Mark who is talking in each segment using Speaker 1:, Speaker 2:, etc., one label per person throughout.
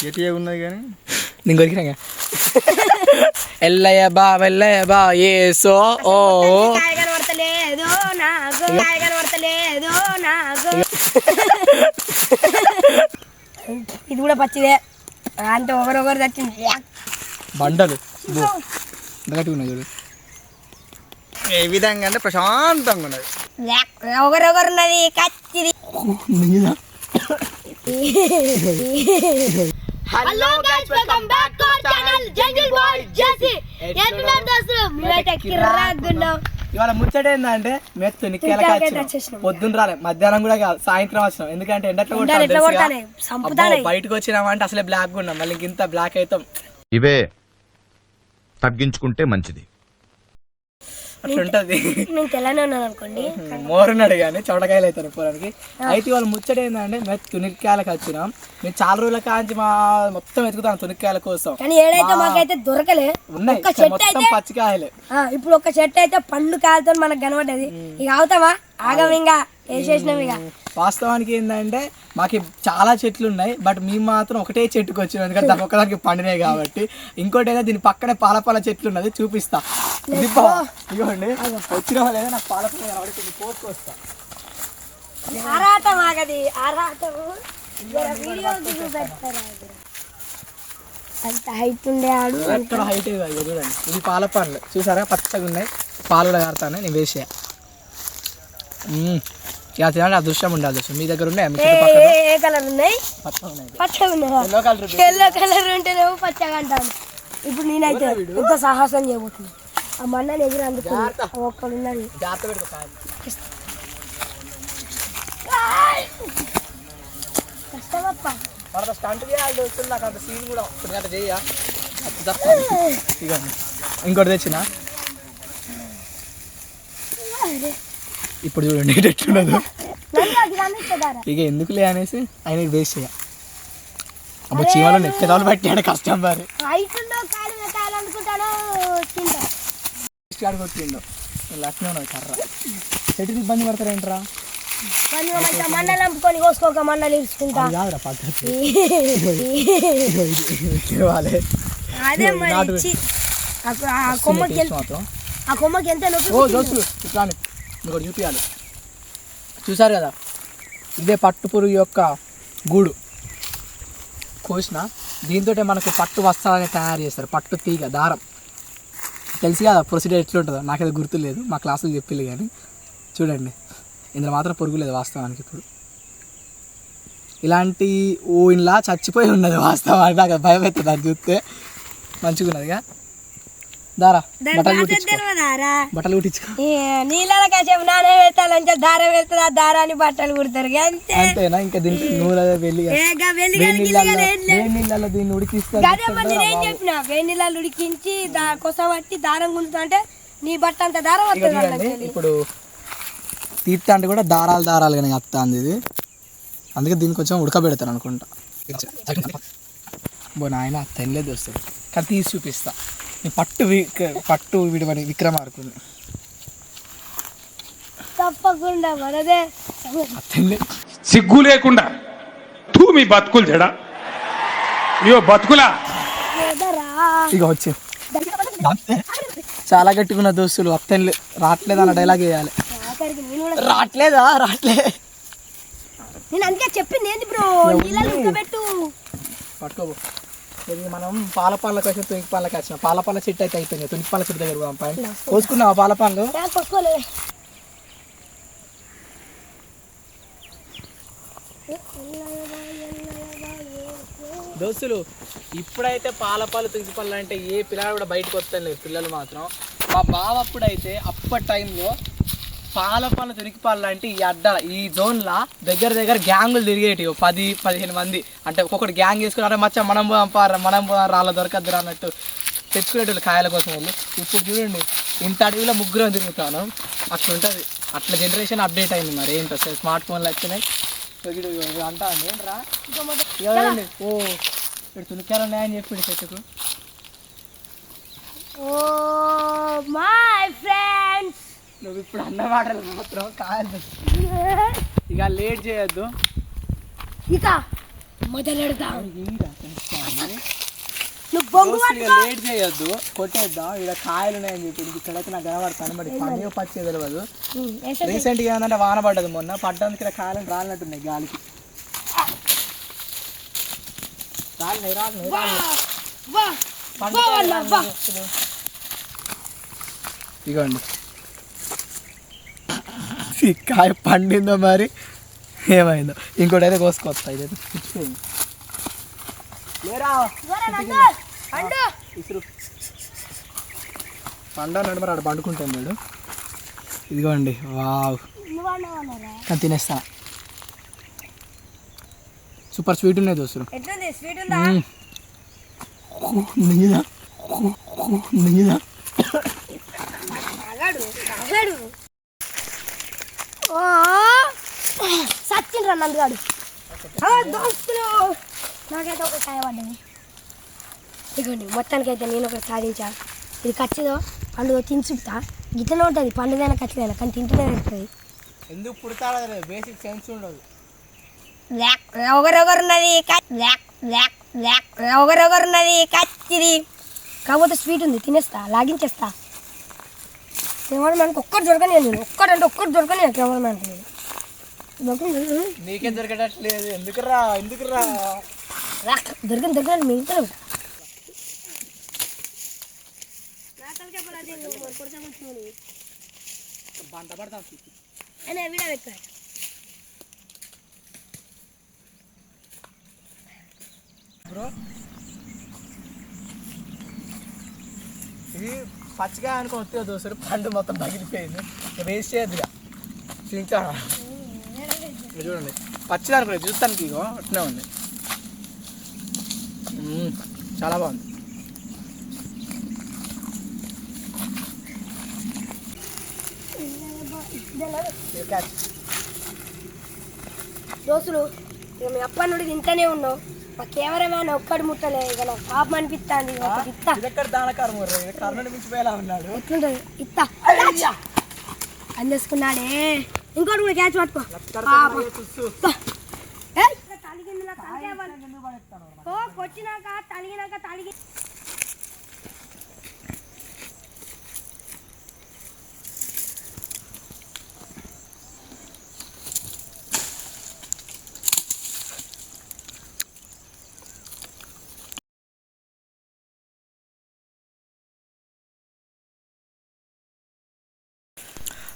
Speaker 1: గట్టిగా ఉన్నది కానీ
Speaker 2: నేను కొరికినాగా ఎల్లయ్య బా వెల్లయ్య బా ఏ సో ఓ
Speaker 3: కాయ కనబడతలేదు నాకు కాయ కనబడతలేదు నాకు ఇది కూడా పచ్చిదే అంత ఒకరొకరు తెచ్చింది
Speaker 2: బండలు బో ఎంత గట్టిగా ఉన్నాయి చూడు
Speaker 1: ఏ విధంగా అంటే ప్రశాంతంగా ఉన్నది
Speaker 3: ఒకరొకరు ఉన్నది కచ్చిది hello guys welcome back to our channel jungle boy JC ఎట్లున్నారు దోస్తులు మీరైతే
Speaker 2: ఇవాళ ముచ్చట ఏంటంటే వచ్చినాం. పొద్దున్న రాలే మధ్యాహ్నం కూడా కాదు సాయంత్రం వచ్చినాం. ఎందుకంటే ఎండట్లో బయటకు వచ్చినామంటే అసలే బ్లాక్ ఉన్నాం. మళ్ళీ ఇంత బ్లాక్ అవుతాం
Speaker 4: ఇవే తగ్గించుకుంటే మంచిది.
Speaker 2: అట్లుంటది.
Speaker 3: నేను తెల్లనే ఉన్నాను అనుకోండి.
Speaker 2: మోరున్నాడు కానీ చౌడకాయలు అవుతారు పొలానికి అయితే వాళ్ళు ముచ్చట ఏంటంటే మేము తునిక్కాయలకు వచ్చినాం. మేము చాలా రోజుల కాంచి మా మొత్తం వెతుకుతాం తునిక్కాయల కోసం.
Speaker 3: కానీ ఏడైతే మాకైతే దొరకలే
Speaker 2: ఉన్నాయి మొత్తం పచ్చికాయలే.
Speaker 3: ఆ, ఇప్పుడు ఒక చెట్టు అయితే పండు కాయలతో మనకు కనబడ్డది. ఇక అవుతావా ఆగం. ఇంకా వేసేసినాం ఇక?
Speaker 2: వాస్తవానికి ఏంటంటే మాకు చాలా చెట్లు ఉన్నాయి బట్ మేము మాత్రం ఒకటే చెట్టుకు వచ్చినాం. ఎందుకంటే దాని ఒక్కదానికి పండినాయి కాబట్టి. ఇంకోటి ఏదో దీని పక్కనే పాలపాల చెట్లు ఉన్నది చూపిస్తా. ఇదిగోండి వచ్చిన వాళ్ళు ఏదో నాకు పాలపాల కనబడుతుంది పోసుకొస్తా
Speaker 3: ఆరాటం ఆగది ఆరాటం. జర వీడియో దిగు పెడతారా అంత హైట్ ఉండే ఆడు
Speaker 2: ఎక్కడ హైట్ చూడండి. ఇది పాల పండ్లు చూసారా? పచ్చగా ఉన్నాయి. పాలు కూడా కారుతాను నేను వేసా. ఇక తినాలి అదృష్టం ఉండే అదృష్టం మీ దగ్గర ఉన్నాయి?
Speaker 3: ఏ కలర్ ఉన్నాయి?
Speaker 2: ఉన్నాయి. ఎల్లో కలర్
Speaker 3: ఉంటేనేమో పచ్చగా అంటాను ఇప్పుడు నేనైతే ఎంత సాహసం చేయబోతున్నా. ఆ మన్నని ఎగురు ఒక్కడు. కష్టమప్ప.
Speaker 2: మన స్టంట్ చేయాలి వస్తుంది నాకు అంత సీన్ కూడా ఇప్పుడు అట్లా చెయ్య అది తప్ప ఇగోండి ఇంకోటి తెచ్చిన ఇప్పుడు చూడండి
Speaker 3: కనిపిస్తుందారా
Speaker 2: ఇక ఎందుకులే అనేసి ఆయన వేస్ట్ చేయ అబ్బో చీమలో నెక్కేదాలు పట్టాడు కష్టం మరి. కాడు కొట్టిండు. కర్ర. చెట్టుకి ఇబ్బంది పడతారేంట్రా
Speaker 3: కోసుకోక మండలు
Speaker 2: పద్ధతి. ఇవ్వాలి
Speaker 3: అదే మరి. ఆ కొమ్మకి ఎంత-
Speaker 2: మాత్రం.
Speaker 3: ఆ కొమ్మకి ఎంత నొప్పి
Speaker 2: ఇట్లా ఇంకోటి చూపించాలి చూసారు కదా? ఇదే పట్టు పురుగు యొక్క గూడు. కోసిన దీంతో మనకు పట్టు వస్త్రాలని తయారు చేస్తారు. పట్టు తీగ దారం. తెలిసి కదా ప్రొసీజర్ ఎట్లుంటుందో? నాకైతే గుర్తులేదు మా క్లాసులు చెప్పిల్లు కానీ. చూడండి. ఇందులో మాత్రం పురుగు లేదు వాస్తవానికి ఇప్పుడు. ఇలాంటి ఓ ఇలా చచ్చిపోయి ఉన్నది వాస్తవానికి. నాకు భయం అవుతుంది అది చూస్తే మంచిగా ఉన్నదిగా దారా బట్టలు
Speaker 3: బాధ
Speaker 2: కుట్టించుకో.
Speaker 3: తెలియదారా
Speaker 2: బట్టలు కుట్టించుకో.
Speaker 3: నీళ్ళ కాసేపు నానే దారం దారాన్ని బట్టలు కుడతారు అంతే.
Speaker 2: అంతేనా? ఇంకా దీనికి నూనె వెళ్ళి
Speaker 3: ఏం
Speaker 2: దీన్ని
Speaker 3: నేనేం చెప్పిన? వేడి నీళ్ళు ఉడికించి కొస పట్టి దారం గుంజుతా అంటే నీ బట్ట అంత దారం వస్తుంది.
Speaker 2: ఇప్పుడు తీర్థ అంటే కూడా దారాలు దారాలు కానీ వస్తుంది ఇది. అందుకే దీన్ని కొంచెం ఉడకబెడతాను అనుకుంటా. బో నాయన తెల్లది వస్తుంది కానీ తీసి చూపిస్తా. పట్టు పట్టు విడివని విక్రమార్కుని.
Speaker 3: తప్పకుండా మనదే.
Speaker 5: సిగ్గు లేకుండా తూ మీ బతుకులు జడ. అయ్యో బతుకులా.
Speaker 2: ఇక వచ్చి. చాలా గట్టిగా దోస్తులు అత్తెన్లే. రావట్లేదు అన్న డైలాగ్ వేయాలి. రావట్లేదా రావట్లే
Speaker 3: నేను అందుకే చెప్పింది ఏంది బ్రో? నీళ్ళలో
Speaker 2: పట్టుకోబో ఇది మనం పాల పాలకు వచ్చిన తునికి పాలకు వచ్చిన. పాల పాల చెట్టు అయితే అయిపోయింది. తునికి పాల చెట్టు దగ్గర పోదాం పైన. కోసుకున్నావా పాల పాలు
Speaker 3: నాకు కొట్టుకోలే
Speaker 2: దోస్తులు ఇప్పుడైతే పాల పాలు తునికి పాలు అంటే ఏ పిల్లలు కూడా బయటకు వస్తాను లేదు పిల్లలు మాత్రం. మా బావ అప్పుడైతే అప్పటి టైంలో పాల పాలు తునికి పాలు అంటే ఈ అడ్డ ఈ జోన్లో దగ్గర దగ్గర గ్యాంగులు తిరిగేటివి. పది పదిహేను మంది. అంటే ఒక్కొక్కటి గ్యాంగ్ వేసుకున్నారా మచ్చ మనం పోదాం పార మనం పోదాం రాళ్ళ దొరకద్దురా అన్నట్టు తెచ్చుకునేటోళ్ళు కాయల కోసం వెళ్ళి. ఇప్పుడు చూడండి ఇంత అడవిలో ముగ్గురు తిరుగుతాను. అట్లా ఉంటుంది. అట్లా జనరేషన్ అప్డేట్ అయింది మరి. ఏంటో స్మార్ట్ ఫోన్లు వచ్చినాయి. అంటా ఏంట్రా? ఓ ఇక్కడ తునికాయలు ఉన్నాయని చెప్పి చెట్టుకు.
Speaker 3: ఓ మై ఫ్రెండ్స్
Speaker 2: నువ్వు ఇప్పుడు అన్న మాటలు మాత్రం కాదు. ఇక లేట్ చేయొద్దు.
Speaker 3: ఇక
Speaker 2: లేట్ చేయొద్దు. కొట్టేద్దాం. ఇక్కడ కాయలు ఉన్నాయని చెప్పి ఇంక ఇక్కడైతే నాకు కనబడతాను మరి పండుగ పచ్చే తెలియదు రీసెంట్గా ఏంటంటే వాన పడ్డది మొన్న. పడ్డానికి ఇక్కడ కాయలు రాలినట్టున్నాయి గాలికి. పండుతాయి, రాలినాయి. దోస్తులు. ఇగోండి ఈ కాయ పండిందో మరి? ఏమైందో? ఇంకోటి అయితే కోసుకొస్తా ఇదైతే పిచ్చిపోయింది. పండు. అన్నాడు మరి ఆడ పండుకుంటాను మేడం ఇదిగోండి వావ్. నేను తినేస్తా. సూపర్ స్వీట్ ఉన్నాయి దోస్తులు
Speaker 3: ఎట్లుంది? స్వీట్ ఉందా
Speaker 2: నీదా నీదా
Speaker 3: తాగాడు తాగాడు ఓ సచ్చిండ్రా నందుగాడు దోస్తులు నాకైతే ఒక కాయ పడ్డది ఇదిగోండి మొత్తానికైతే నేను ఒకటి సాధించా. ఇది ఖచ్చితంగా పండుగ తిని చూపుతా. గిట్లనే ఉంటుంది పండుగైనా ఖచ్చితంగా కానీ తింటూనే ఉంటుంది.
Speaker 2: ఎందుకు పుడతాడో లేదు బేసిక్ సెన్స్ ఉండదు.
Speaker 3: ఒకరొకరున్నది ఒకరొకరున్నది కచ్చిది కాకపోతే స్వీట్ ఉంది తినేస్తా లాగించేస్తా. కెమెరామ్యాన్కి ఒక్కటి దొరకని నేను ఒక్కడంటే ఒక్కటి దొరకని కెమెరామ్యాన్కి నేను దొరకని
Speaker 2: నీకే దొరికేటట్లేదు. ఎందుకురా? ఎందుకురా?
Speaker 3: దొరికిన దొరికిన మిగతా
Speaker 2: బంట పడతాం బ్రో ఇది పచ్చిగా అనుకుని వస్తే దోశలు పండు మొత్తం పగిలిపోయింది వేస్ట్ చేయద్దుగా. ఇంకా ఇది చూడండి. పచ్చిది అనుకోలేదు చూస్తానికి ఇగో అట్నే ఉంది. చాలా బాగుంది.
Speaker 3: దోస్తులు ఇక మీ అప్ప నుండి తింటూనే ఉన్నావు మా కెమెరామ్యాన్ ఒక్కటి ముట్టలే ఇక నాకు పాపం అనిపిస్తుంది ఇత్తా. ఎట్లుంటుంది? ఇత్తా. అందేసుకున్నాడే ఇంకోటి కూడా క్యాచ్ పట్టుకో పాపం. ఇత్తా. ఏయ్, తలిగింది నా తలకాయ పడ- ఓ కొట్టినాక తలిగినాక తలిగి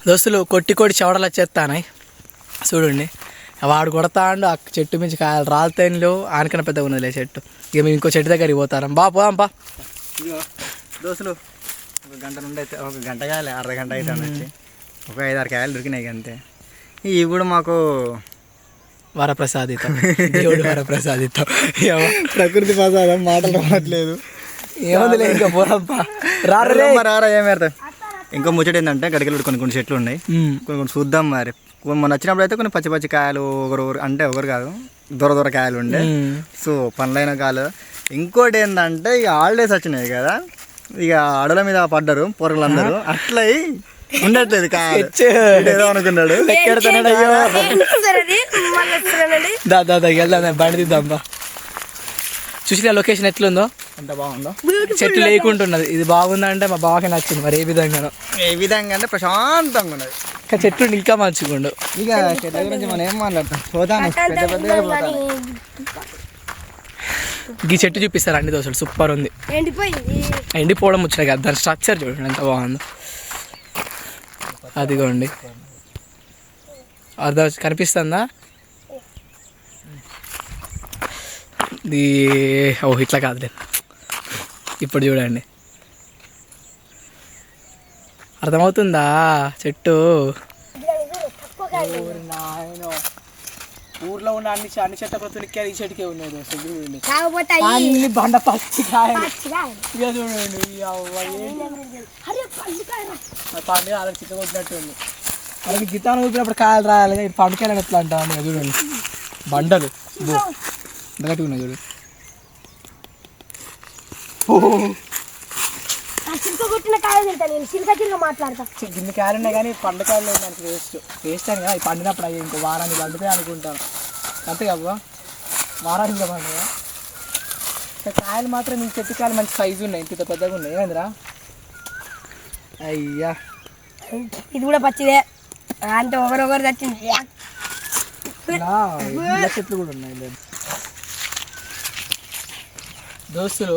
Speaker 2: దోస్తులు కొట్టి కొట్టి చెవడలు వచ్చేస్తానాయి చూడండి. వాడు కొడతాండు ఆ చెట్టు మించి కాయలు రాలితేనిలో ఆనకన పెద్దగా ఉన్నదిలే చెట్టు. ఇక మేము ఇంకో చెట్టు దగ్గరికి పోతాం బా పోదాం బా.
Speaker 1: దోస్తులు ఒక గంట నుండి అయితే ఒక గంట కాలే అర్ధ గంట అయితే వచ్చి ఒక ఐదు ఆరు కాయలు దొరికినాయి అంతే. ఇవి కూడా మాకు
Speaker 2: వరప్రసాదితం. దేవుడు వరప్రసాదితం. ఏమో,
Speaker 1: ప్రకృతి ప్రసాదం మాటలు రావట్లేదు.
Speaker 2: ఏముందిలే ఇంకా పోదాంపా రారే
Speaker 1: రారా ఏం పెడతాం ఇంకో ముచ్చట ఏంటంటే గడికలు కొన్ని కొన్ని చెట్లు ఉన్నాయి కొన్ని కొన్ని చూద్దాం మరి. మొన్న వచ్చినప్పుడు అయితే కొన్ని పచ్చి పచ్చి కాయలు ఒకరు అంటే ఒకరు కాదు దూర దూర కాయలు ఉండే సో పనులైన కాయలు. ఇంకోటి ఏంటంటే ఇక హాలిడేస్ వచ్చినాయి కదా ఇక అడల మీద పడ్డారు పొరలందరూ. అట్లా అయి ఉండట్లేదు ఏదో అనుకున్నాడు.
Speaker 2: దా దా దా వెళ్దాం బండి తీద్దాంపా చూసిన లొకేషన్ ఎట్లుందో?
Speaker 1: అంత బాగుందో.
Speaker 2: చెట్టు లేకుంటున్నది. ఇది బాగుందంటే మా బావకి నచ్చింది మరి ఏ విధంగానో.
Speaker 1: ఏ విధంగా అంటే ప్రశాంతంగా ఉన్నది.
Speaker 2: ఇంకా చెట్టు ఇంకా మంచిగుండు
Speaker 1: ఇక చెట్ల గురించి మనం ఏం మాట్లాడతాం? పోతాను. పెద్ద పెద్దగా పోతాను.
Speaker 2: ఈ చెట్టు చూపిస్తారు? అన్ని దోశలు సూపర్ ఉంది. ఎండిపోవడం వచ్చినాయి కదా. దాని స్ట్రక్చర్ చూడండి ఎంత బాగుందో. అదిగోండి. అర్థం కనిపిస్తుందా? ఓ ఇట్లా కాదులే. ఇప్పుడు చూడండి. అర్థమవుతుందా చెట్టు? ఊర్లో ఉన్న అన్ని అన్ని చెట్ల ప్రతులకి ఈ చెట్టుకే ఉన్నాయి చూడండి బండ పచ్చి. ఇక చూడండి పండుగ అలా చిక్క కొట్టినట్టు ఉంది. మనకి గితాను ఊపినప్పుడు కాయలు రాయాలి పండుగలు ఎట్లా అంటా చూడండి. బండలు. ఉన్నాయి చూడు
Speaker 3: ఆ చిలుక కొట్టిన కాయ తింటా నేను చిలుక చిలుక మాట్లాడతా
Speaker 2: గిన్ని కాయలు ఉన్నాయి కానీ పండు కాయలు లేదు మనకి వేస్ట్. వేస్ట్ అని కదా ఈ పండినప్పుడు అయ్యి ఇంకో వారానికి పండుతాయి అనుకుంటాను. అంతే కదా వారాహింగ పండుగ ఇంకా కాయలు మాత్రం మీ చెట్టు కాయలు మంచి సైజు ఉన్నాయి ఇంత పెద్దగా ఉన్నాయి ఏంద్రా? అయ్యా.
Speaker 3: ఇది కూడా పచ్చిదే. అంత ఒకరొకరు తెచ్చింది.
Speaker 2: చెట్లు కూడా ఉన్నాయి లేదు. దోస్తులు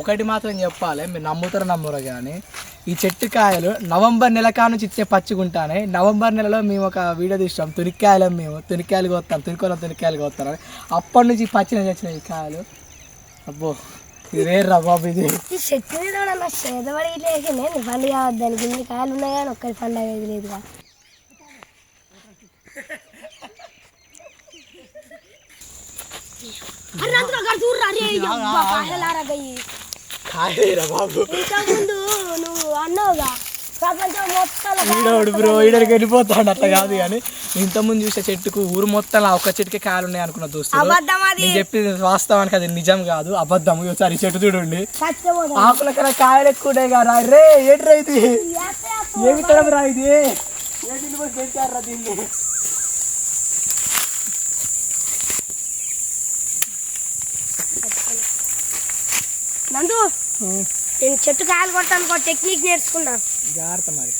Speaker 2: ఒకటి మాత్రం చెప్పాలి మీరు నమ్ముతారో నమ్మరు కానీ ఈ చెట్టు కాయలు నవంబర్ నెల కా నుంచి ఇచ్చే పచ్చిగుంటానే నవంబర్ నెలలో మేము ఒక వీడియో తీస్తాం తునిక్కాయలు మేము తునిక్కాయలు కోస్తాం తునికోలో తునిక్కాయలు కోస్తాం అప్పటి నుంచి పచ్చిన తెచ్చిన ఈ కాయలు. అబ్బో ఇది వేర్రా బాబు ఇది.
Speaker 3: ఈ చెట్టు మీద కూడా నా చేతబడి ఇట్లా వేసింది నీ పండుగ దానికి ఇన్ని కాయలు ఉన్నాయి కానీ ఒక్కరి పండుగ ఇది లేదుగా అరే అందులో అక్కడ చూడరా? రే యబ్బా, కాయలారా గయ్యి.
Speaker 2: కాయలేరా బాబు?
Speaker 3: ఇంతకుముందు నువ్వు అన్నావుగా
Speaker 2: బ్రో వెళ్ళిపోతాడు అట్లా కాదు కానీ ఇంతకుముందు చూసే చెట్టుకు ఊరు మొత్తం ఒక్క చెట్టుకే కాయలు ఉన్నాయి అనుకున్న దోస్తులు నేను చెప్పింది వాస్తవానికి అది నిజం కాదు అబద్ధం. ఒకసారి చెట్టు చూడండి. ఆకుల కన్నా కాయలు ఎక్కువ ఉన్నాయి కదా రే ఏంటి రా ఇది? ఏమి తరం రా ఇది? ఏంటి పెంచారా దీన్ని.
Speaker 3: నందు నేను చెట్టు కాయలు కొట్టాను ఒక టెక్నిక్ నేర్చుకున్నా.
Speaker 2: జాగ్రత్త మరి.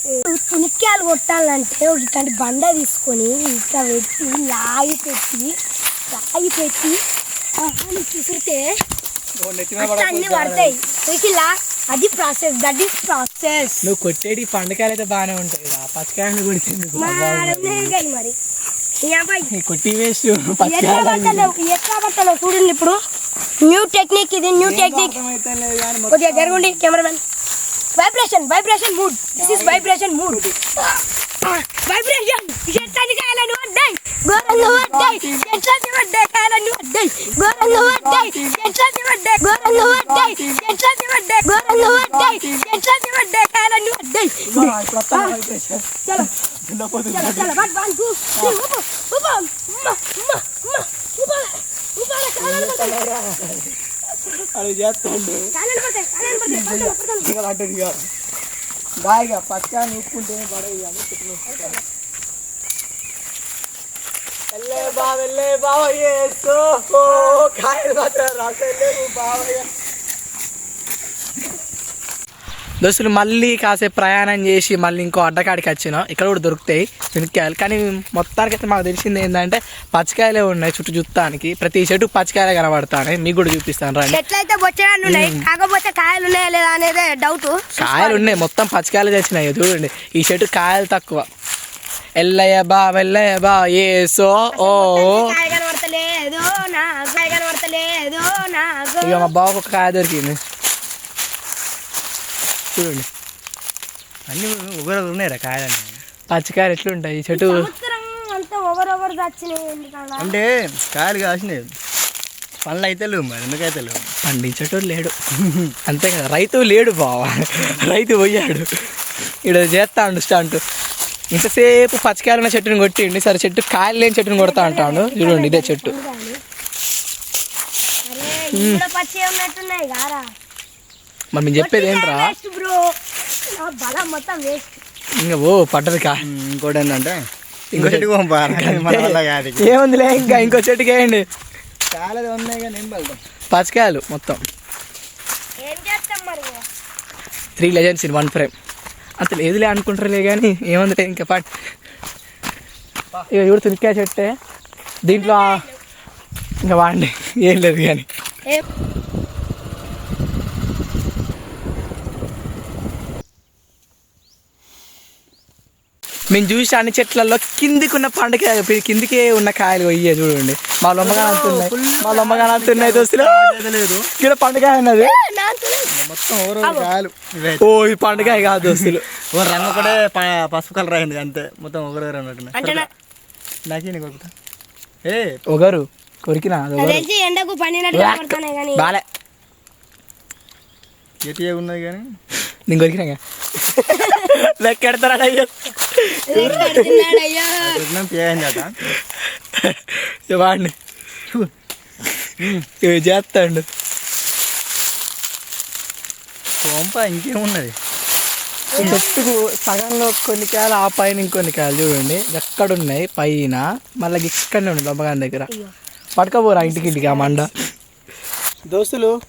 Speaker 3: తునిక్కాయలు కొట్టాలంటే ఒక ఇట్లాంటి బండ తీసుకొని ఇట్లా పెట్టి లాగి పెట్టి లాగి పెట్టి చూసితే అన్ని పడతాయి. అది ప్రాసెస్ దట్ ఈస్ ప్రాసెస్
Speaker 2: నువ్వు కొట్టేటి పండుకాయలు అయితే బాగానే ఉంటాయి. పచ్చకాయలు కొడిచింది
Speaker 3: మరి?
Speaker 2: కొట్టి వేస్ట్
Speaker 3: ఎట్లా పట్టలేవు చూడండి ఇప్పుడు. New technique is a new
Speaker 2: technique. Oh, yeah, there
Speaker 3: only. Vibration, vibration mood. This is vibration mood. Vibration. Get the guy and day? Get the guy and day? Get the guy and day? Get the guy and day? Get the guy and day?
Speaker 2: Get the guy
Speaker 3: and
Speaker 2: day?
Speaker 3: Get the guy and day? Get the guy and day? Get the guy and day? Get the guy and day? Get the guy and day? చలో one one two three ఉప్పు ఉప్పు అమ్మ అమ్మ అమ్మ ఉప్పు ఉప్పు కాయాలని పడ్డాయి
Speaker 2: అది చేస్తాడు
Speaker 3: కాయాలని పడ్డాయి కాయాలని పడ్డాయి పడ్డాయి పడ్డాయి
Speaker 2: ఇంకా లాంటిది కాదు బాగా పచ్చకాయలు నూపుకుంటే పడేది అని చెట్లు వెళ్ళే బా వెళ్ళే బావయ్యే సో ఓ, కాయలు మాత్రం రాసలేవు బావయ్య దోస్తులు మళ్ళీ కాసేపు ప్రయాణం చేసి మళ్ళీ ఇంకో అడ్డకాడికి వచ్చినాం. ఇక్కడ కూడా దొరుకుతాయి శనక్కాయలు కానీ మొత్తానికైతే మాకు తెలిసింది ఏంటంటే పచ్చికాయలే ఉన్నాయి చుట్టూ చూస్తానికి. ప్రతి చెట్టు పచ్చికాయలే కనబడతాయి మీకు కూడా చూపిస్తాను రండి.
Speaker 3: కాకపోతే కాయలు ఉన్నాయా లేదా అనేది డౌట్
Speaker 2: కాయలు ఉన్నాయి. మొత్తం పచ్చికాయలు తెచ్చినాయి. చూడండి. ఈ చెట్టు కాయలు తక్కువ. ఎల్లయ్య బా వెళ్ళయ్య బా ఏ సో ఓ ఇక మా బావకు ఒక కాయ దొరికింది. చూడండి.
Speaker 1: అన్ని ఒకరు ఉన్నాయిరా కాయాలని
Speaker 2: పచ్చికాయలు ఎట్లుంటాయి? ఈ చెట్టు
Speaker 1: అంటే కాయలు కాసినాయి. పనులు అయితే లేవు మరి ఎందుకైతే లేవు?
Speaker 2: పండించేటోడు లేడు. అంతే కదా రైతు లేడు బావా. రైతు పోయాడు. ఇక్కడ చేస్తాడు స్టంట్. ఇంతసేపు పచ్చికాయలు ఉన్న చెట్టుని కొట్టిండి. సరే చెట్టు కాయలు లేని చెట్టుని కొడతా అంటాడు. చూడండి ఇదే చెట్టు. మేము చెప్పేది ఏంట్రా?
Speaker 3: వేస్ట్ బ్రో నా బలం మొత్తం వేస్ట్
Speaker 2: ఇంకా ఓ పడ్డది కా
Speaker 1: ఉమ్, ఇంకోటి ఏంటంటే ఇంకో చెట్టుకు పంపాలి మన ఇక.
Speaker 2: ఏముందిలే ఇంకా ఇంకో చెట్టుకి వేయండి.
Speaker 1: కాయలు ఉన్నాయి కానీ ఏం
Speaker 2: పచ్చికాయలు మొత్తం.
Speaker 3: ఏం చేస్తాం మరి?
Speaker 2: Three legends in one frame అంత లేదులే అనుకుంటారులే కానీ ఏముందిలే ఇంకా పాట్. ఇక ఇప్పుడు తునిక్కాయ చెట్టే. దీంట్లో ఇంకా వాడండి. ఏం లేదు కానీ. మేము చూసి అన్ని చెట్లలో కిందికి ఉన్న పండుగ కిందికే ఉన్న కాయలు పోయే చూడండి. మా లొమ్మగా అంతున్నాయి మా లొమ్మగా అంతున్నాయి దోస్తులు.
Speaker 1: లేదు.
Speaker 2: ఇక్కడ పండుగ ఉన్నది.
Speaker 1: మొత్తం ఓవర్ కాయలు. ఇవే.
Speaker 2: ఓ ఈ పండుగ కాదు దోస్తులు.
Speaker 1: రంగు ఒకటే ప- పసుపు కలర్ అయింది అంతే. మొత్తం ఒకరు
Speaker 3: నా-
Speaker 1: నాకే ఏ.
Speaker 2: ఒకరు. కొరికినా?
Speaker 3: ఎండకు పండినట్టు
Speaker 2: బాలే.
Speaker 1: ఏటీఏ ఉన్నది కానీ?
Speaker 2: నేను కొరికినా వాడిని. ఇవి చేస్తాడు.
Speaker 1: సోంప ఇంకేమున్నది?
Speaker 2: చెట్టుకు సగంలో కొన్ని కాయలు ఆ పైన ఇంకొన్ని కాయలు చూడండి. ఎక్కడ ఉన్నాయి పైన. మళ్ళీ ఇక్కడనే ఉన్నాయి లొమ్మగాని దగ్గర. పట్టుకపోరా ఇంటికి ఇంటికి ఆ మండ. దోస్తులు.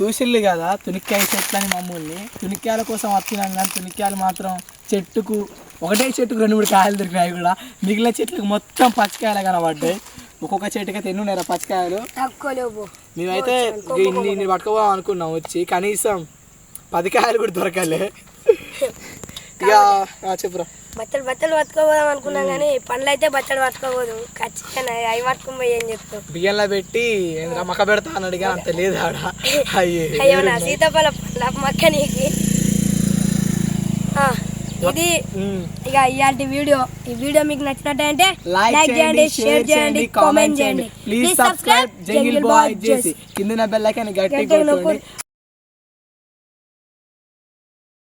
Speaker 2: చూసిల్లు కదా తునిక్కాయ చెట్లు అని మమ్మల్ని. తునిక్కాయల కోసం వచ్చినాం కానీ తునిక్కాయలు మాత్రం చెట్టుకు ఒకటే చెట్టుకు రెండు మూడు కాయలు దొరికినాయి కూడా. మిగిలిన చెట్లకు మొత్తం పచ్చికాయలు కనబడ్డాయి. ఒక్కొక్క చెట్టుకి అయితే ఎన్ని ఉన్నాయి పచ్చికాయలు? మేమైతే ఇన్ని ఇన్ని పట్టుకోవాలి అనుకున్నాం వచ్చి. కనీసం పది కాయలు కూడా దొరకలే. ఇక చెప్పురా
Speaker 3: బట్టలు బట్టలు పట్టుకోపోదాం అనుకున్నాం కానీ పండ్లు అయితే బట్టలు పట్టుకోపోదు ఖచ్చితంగా అవి పట్టుకుని పోయి ఏం చెప్తాం
Speaker 2: బియ్యంలో పెట్టి మక్క పెడతా అన్నాడు కానీ అంత లేదు ఆడ. అయ్యే.
Speaker 3: నా సీతాఫల పండ్ల మక్క నీకు. ఆ, ఇది. ఇక ఇలాంటి వీడియో. ఈ వీడియో మీకు నచ్చినట్టయితే
Speaker 2: లైక్ చేయండి షేర్ చేయండి కామెంట్ చేయండి. ప్లీజ్ సబ్స్క్రైబ్ జంగిల్ బాయ్ చేసి కింద బెల్ ఐకాన్ గట్టిగా